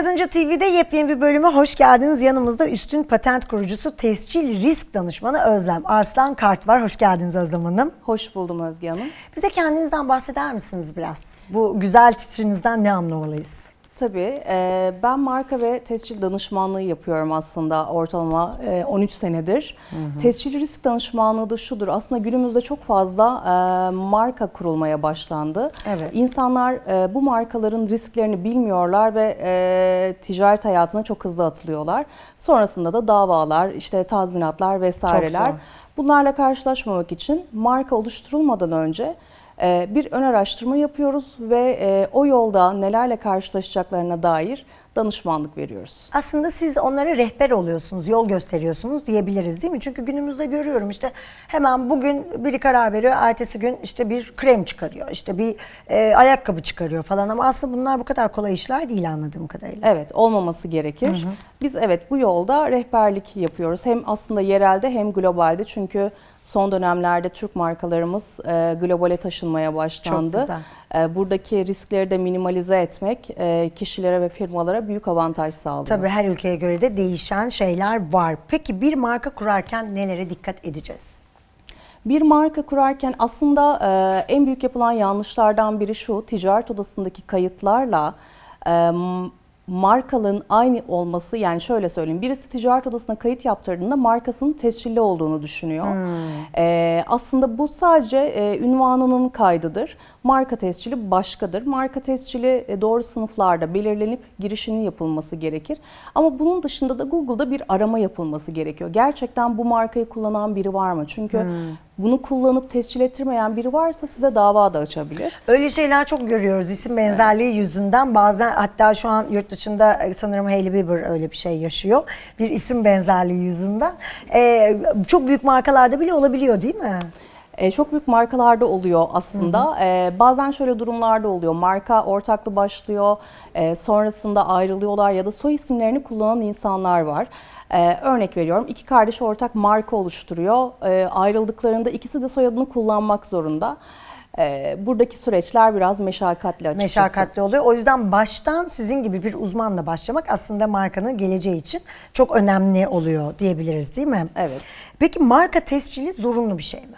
Kadınca TV'de yepyeni bir bölüme hoş geldiniz. Yanımızda üstün patent kurucusu, tescil risk danışmanı Özlem Arslan Kart var. Hoş geldiniz Özlem Hanım. Hoş buldum Özge Hanım. Bize kendinizden bahseder misiniz biraz? Bu güzel titrinizden ne anlamalıyız? Tabii ben marka ve tescil danışmanlığı yapıyorum aslında ortalama e, 13 senedir. Tescil risk danışmanlığı da şudur aslında günümüzde çok fazla marka kurulmaya başlandı. Evet. İnsanlar bu markaların risklerini bilmiyorlar ve ticaret hayatına çok hızlı atılıyorlar. Sonrasında da davalar, işte tazminatlar vesaireler. Bunlarla karşılaşmamak için marka oluşturulmadan önce bir ön araştırma yapıyoruz ve e, o yolda nelerle karşılaşacaklarına dair danışmanlık veriyoruz. Aslında siz onlara rehber oluyorsunuz, yol gösteriyorsunuz diyebiliriz değil mi? Çünkü günümüzde görüyorum işte hemen bugün biri karar veriyor, ertesi gün işte bir krem çıkarıyor, işte bir e, ayakkabı çıkarıyor falan ama aslında bunlar bu kadar kolay işler değil anladığım kadarıyla. Evet, olmaması gerekir. Biz evet bu yolda rehberlik yapıyoruz. Hem aslında yerelde hem globalde çünkü son dönemlerde Türk markalarımız e, globale taşınmaya başlandı. Çok güzel. E, buradaki riskleri de minimalize etmek e, kişilere ve firmalara büyük avantaj sağlıyor. Tabii her ülkeye göre de değişen şeyler var. Peki bir marka kurarken nelere dikkat edeceğiz? Bir marka kurarken aslında e, en büyük yapılan yanlışlardan biri şu, ticaret odasındaki kayıtlarla e, m- markanın aynı olması yani şöyle söyleyeyim birisi ticaret odasına kayıt yaptırdığında markasının tescilli olduğunu düşünüyor. E, aslında bu sadece e, ünvanının kaydıdır. Marka tescili başkadır. Marka tescili e, doğru sınıflarda belirlenip girişinin yapılması gerekir. Ama bunun dışında da Google'da bir arama yapılması gerekiyor. Gerçekten bu markayı kullanan biri var mı? Çünkü bunu kullanıp tescil ettirmeyen biri varsa size dava da açabilir. Öyle şeyler çok görüyoruz isim benzerliği yüzünden. Bazen hatta şu an yurt dışında e, sanırım Hailey Bieber öyle bir şey yaşıyor. Bir isim benzerliği yüzünden. Ee, çok büyük markalarda bile olabiliyor değil mi? E, çok büyük markalarda oluyor aslında. E, bazen şöyle durumlarda oluyor. Marka ortaklı başlıyor, e, sonrasında ayrılıyorlar ya da soy isimlerini kullanan insanlar var. E, örnek veriyorum, iki kardeş ortak marka oluşturuyor. E, ayrıldıklarında ikisi de soyadını kullanmak zorunda. E, buradaki süreçler biraz meşakkatli açıkçası. Meşakkatli oluyor. O yüzden baştan sizin gibi bir uzmanla başlamak aslında markanın geleceği için çok önemli oluyor diyebiliriz değil mi? Evet. Peki marka tescili zorunlu bir şey mi?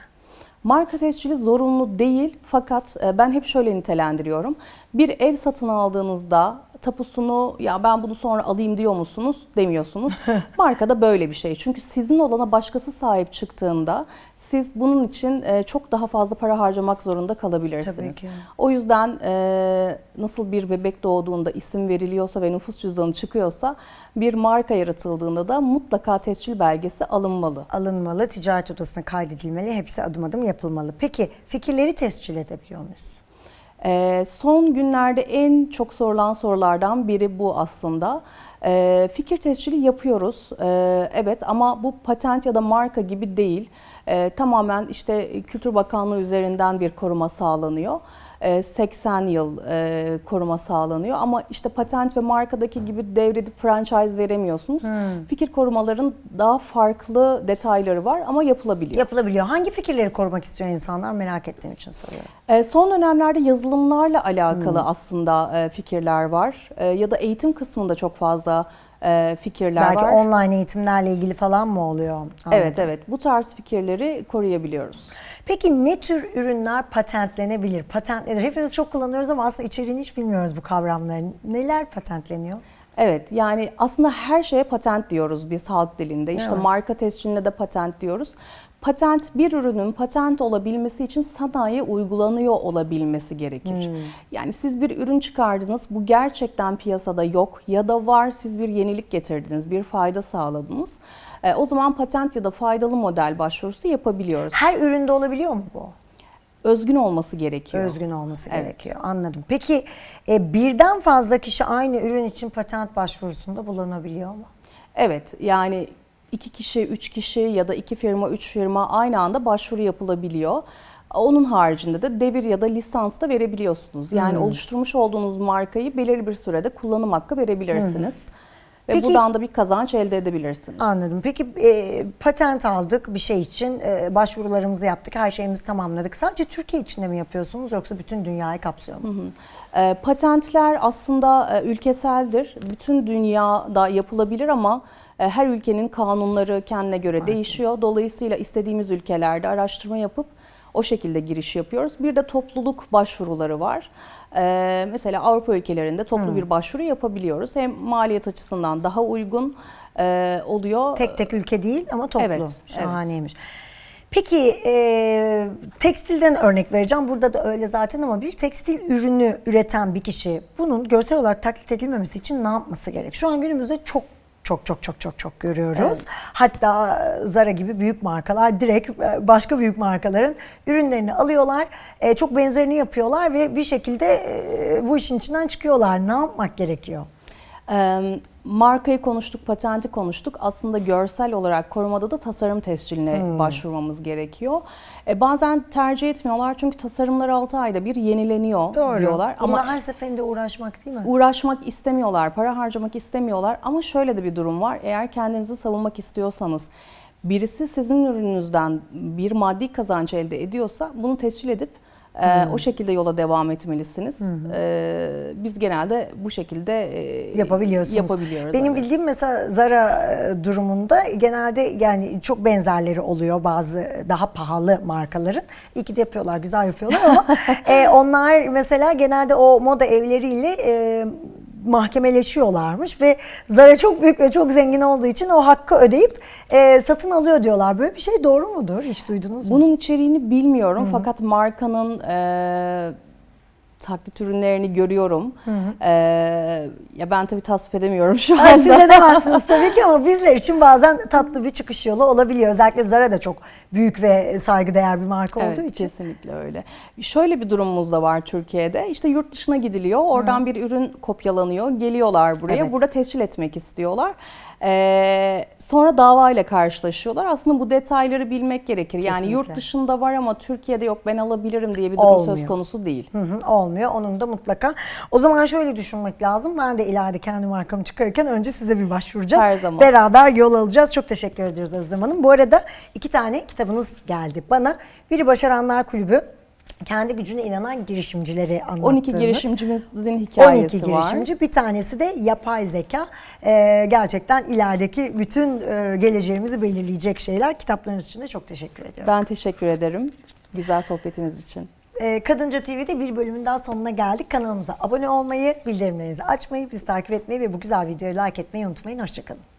Marka tescili zorunlu değil fakat e, ben hep şöyle nitelendiriyorum. Bir ev satın aldığınızda tapusunu ya ben bunu sonra alayım diyor musunuz demiyorsunuz. Markada böyle bir şey. Çünkü sizin olana başkası sahip çıktığında siz bunun için e, çok daha fazla para harcamak zorunda kalabilirsiniz. Tabii ki. O yüzden e, nasıl bir bebek doğduğunda isim veriliyorsa ve nüfus cüzdanı çıkıyorsa bir marka yaratıldığında da mutlaka tescil belgesi alınmalı. Alınmalı, ticaret odasına kaydedilmeli, hepsi adım adım yapılmalı. Peki fikirleri tescil edebiliyor muyuz? Ee, son günlerde en çok sorulan sorulardan biri bu aslında. Ee, fikir tescili yapıyoruz, Ee, evet ama bu patent ya da marka gibi değil. Ee, tamamen işte Kültür Bakanlığı üzerinden bir koruma sağlanıyor. Ee, 80 yıl e, koruma sağlanıyor ama işte patent ve markadaki gibi devredip franchise veremiyorsunuz. Fikir korumaların daha farklı detayları var ama yapılabiliyor. Yapılabiliyor. Hangi fikirleri korumak istiyor insanlar merak ettiğim için soruyorum. E, Son dönemlerde yazılımlarla alakalı aslında e, fikirler var E, ya da eğitim kısmında çok fazla e, fikirler Belki var. online eğitimlerle ilgili falan mı oluyor? Anladım. Evet evet bu tarz fikirleri koruyabiliyoruz. Peki ne tür ürünler patentlenebilir? Patent nedir? Hepimiz çok kullanıyoruz ama aslında içeriğini hiç bilmiyoruz bu kavramların. Neler patentleniyor? Evet yani aslında her şeye patent diyoruz biz halk dilinde. İşte Evet. marka tescilinde de patent diyoruz. Patent bir ürünün patent olabilmesi için sanayiye uygulanıyor olabilmesi gerekir. Yani siz bir ürün çıkardınız bu gerçekten piyasada yok ya da var siz bir yenilik getirdiniz bir fayda sağladınız. E, o zaman patent ya da faydalı model başvurusu yapabiliyoruz. Her üründe olabiliyor mu bu? Özgün olması gerekiyor. Özgün olması Evet. gerekiyor. Anladım. Peki e, birden fazla kişi aynı ürün için patent başvurusunda bulunabiliyor mu? Evet yani iki kişi, üç kişi ya da iki firma, üç firma aynı anda başvuru yapılabiliyor. Onun haricinde de devir ya da lisans da verebiliyorsunuz. Yani oluşturmuş olduğunuz markayı belirli bir sürede kullanım hakkı verebilirsiniz. Ve Peki- buradan da bir kazanç elde edebilirsiniz. Anladım. Peki e, patent aldık bir şey için e, başvurularımızı yaptık, her şeyimizi tamamladık. Sadece Türkiye içinde mi yapıyorsunuz yoksa bütün dünyayı kapsıyor mu? E, patentler aslında e, ülkeseldir. Bütün dünyada yapılabilir ama e, her ülkenin kanunları kendine göre değişiyor. Dolayısıyla istediğimiz ülkelerde araştırma yapıp o şekilde giriş yapıyoruz. Bir de topluluk başvuruları var. E, mesela Avrupa ülkelerinde toplu bir başvuru yapabiliyoruz. Hem maliyet açısından daha uygun e, oluyor. Tek tek ülke değil ama toplu. Evet, Şahaneymiş. Peki e, tekstilden örnek vereceğim. Burada da öyle zaten ama bir tekstil ürünü üreten bir kişi bunun görsel olarak taklit edilmemesi için ne yapması gerek? Şu an günümüzde çok çok çok çok çok çok görüyoruz. Hatta Zara gibi büyük markalar direkt e, başka büyük markaların ürünlerini alıyorlar. e, Çok benzerini yapıyorlar ve bir şekilde e, bu işin içinden çıkıyorlar. Ne yapmak gerekiyor? Markayı konuştuk, patenti konuştuk. Aslında görsel olarak korumada da tasarım tescilline Hmm. başvurmamız gerekiyor. E, bazen tercih etmiyorlar çünkü tasarımlar 6 ayda bir yenileniyor diyorlar. Ama Ama her seferinde uğraşmak değil mi? uğraşmak istemiyorlar, para harcamak istemiyorlar. Ama şöyle de bir durum var. Eğer kendinizi savunmak istiyorsanız birisi sizin ürününüzden bir maddi kazanç elde ediyorsa bunu tescil edip e, Hmm. o şekilde yola devam etmelisiniz. E, biz genelde bu şekilde e, yapabiliyorsunuz. Yapabiliyoruz. Benim evet. bildiğim mesela Zara e, durumunda genelde yani çok benzerleri oluyor bazı daha pahalı markaların. İyi ki de yapıyorlar, güzel yapıyorlar ama e, onlar mesela genelde o moda evleriyle e, mahkemeleşiyorlarmış ve Zara çok büyük ve çok zengin olduğu için o hakkı ödeyip e, satın alıyor diyorlar. Böyle bir şey doğru mudur? Hiç duydunuz mu? Bunun içeriğini bilmiyorum fakat markanın e, taklit ürünlerini görüyorum. E, ya ben tabii tasvip edemiyorum şu Ay, anda. siz edemezsiniz tabii ki ama bizler için bazen tatlı bir çıkış yolu olabiliyor. Özellikle Zara da çok büyük ve saygıdeğer bir marka Evet, olduğu için. kesinlikle öyle. Şöyle bir durumumuz da var Türkiye'de. İşte yurt dışına gidiliyor. Oradan bir ürün kopyalanıyor. Geliyorlar buraya. Evet. Burada tescil etmek istiyorlar. Ee, sonra davayla karşılaşıyorlar. Aslında bu detayları bilmek gerekir. Yani yurt Kesinlikle. dışında var ama Türkiye'de yok ben alabilirim diye bir durum Olmuyor. söz konusu değil. Hı hı, olmuyor. Onun da mutlaka. O zaman şöyle düşünmek lazım. Ben de ileride kendi markamı çıkarırken önce size bir başvuracağız. Her zaman. Beraber yol alacağız. Çok teşekkür ediyoruz Özlem Hanım. Bu arada iki tane kitabınız geldi bana. Biri Başaranlar Kulübü. Kendi gücüne inanan girişimcileri anlattığınız. 12 girişimcimizin hikayesi 12 var. girişimci. Bir tanesi de yapay zeka. Ee, gerçekten ilerideki bütün e, geleceğimizi belirleyecek şeyler. Kitaplarınız için de çok teşekkür ediyorum. Ben teşekkür ederim. Güzel sohbetiniz için. Ee, Kadınca TV'de bir bölümün daha sonuna geldik. Kanalımıza abone olmayı, bildirimlerinizi açmayı, bizi takip etmeyi ve bu güzel videoyu like etmeyi unutmayın. Hoşçakalın.